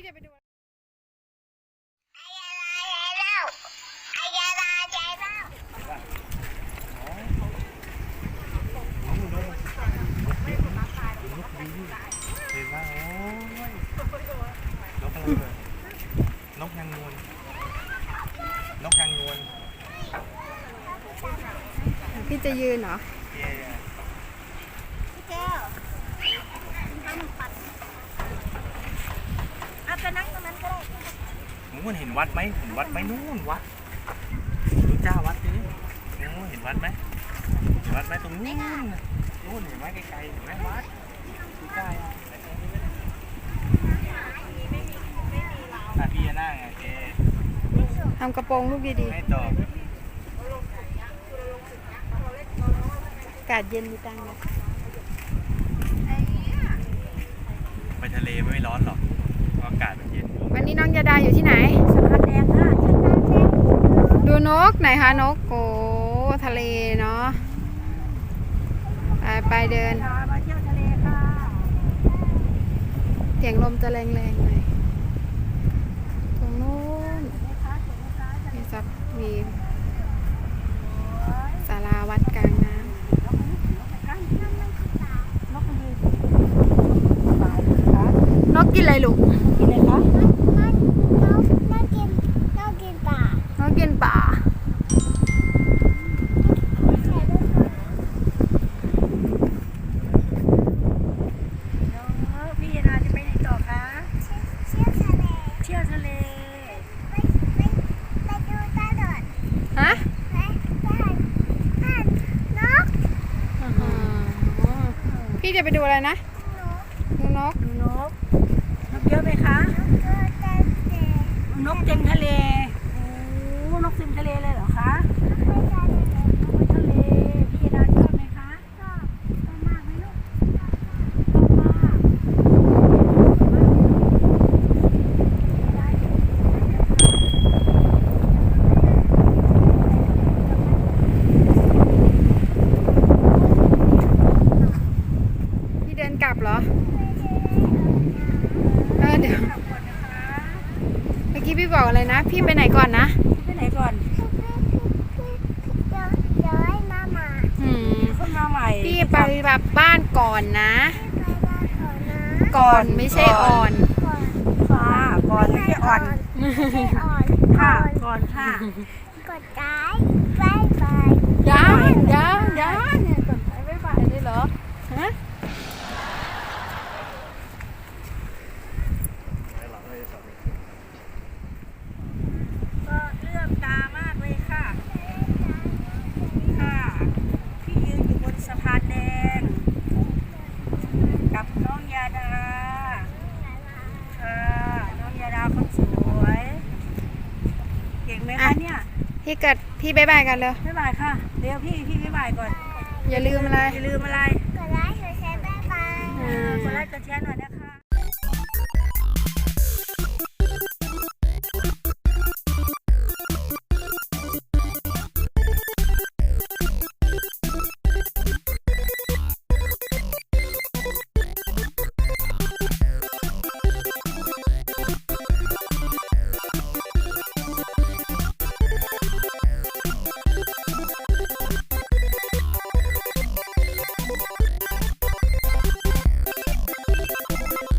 พี่จะไปดูเห็นว่าโอ้ยนกอะไรเลยนกนางนวลนกนางนวลพี่จะยืนเหรอ เย่หนูมันเห็นวัดไหมเห็นวัดไหมนู่นวัดดูจ้าวัดดิโอ้เห็นวัดไหมเห็นวัดไหมตรงนู้นน่ะนู่นเห็นไหมไกลๆเห็นไหมวัดดูจ้าอะอะพี่จะนั่งไงเจทำกระโปรงลูกดีไม่ตอบๆอากาศเย็นดีจังเลยไปทะเลไม่ร้อนหรอกเพราะ อากาศมันเย็นวันนี้น้องยาดาอยู่ที่ไหนดูนกไหนคะนกโอ้ทะเลเนาะไปไปเดินมาเที่ยวทะเลค่ะเสียงลมจะแรงๆหน่อยตรงนู้นมีสักมีศาลาวัดกลางน้นกมันยืนบ่ายนะคะำนกกินอะไรลูก กินอะไรคะ นกกินป่า น้องพี่นาจะไปไหนต่อคะเที่ยวทะเล ฮะอ๋อพี่ จะไปดูอะไรนะดูนกดูนก นกเยอะไหมคะ นกเต็มทะเล โอ้ นกเต็มทะเลเลยเหรอคะนกทะเลพี่นาชอบไหมคะชอบชอบมากไหมลูกชอบมาก พี่เดินกลับเห รอเออเดี๋ยวกลับก่อนนะคะเมื่อกี้พี่บอกอะไรนะ พี่ไปไหนก่อนนะไปไหนก่อนอืมคนมาใหม่พี่ไปแบบบ้านก่อนนะ ก่ก่ออนนไม่ใช่อ่อนค่ะก่อนไม่ใช่อ่อนค่ะก่อนค่ะกดไลค์บายบาย ยังยังยังเนี่ยก่อนไปไม่ไปเลยเหรอ ฮะ ก็เลื่อมตามากเลยค่ะ ค่ะ พี่ยืนอยู่บนสะพานแดง กับน้องยาดา ค่ะ น้องยาดาคนสวย เก่งไหมคะ อะ เนี่ย พี่เกิดพี่บายบายกันเลยบ๊ายบายค่ะ เดี๋ยวพี่พี่บ๊ายบายก่อน อย่าลืมอะไร อย่าลืมอะไรกดไลค์กดแชร์บายบายอืมกดไลค์กดแชร์หน่อย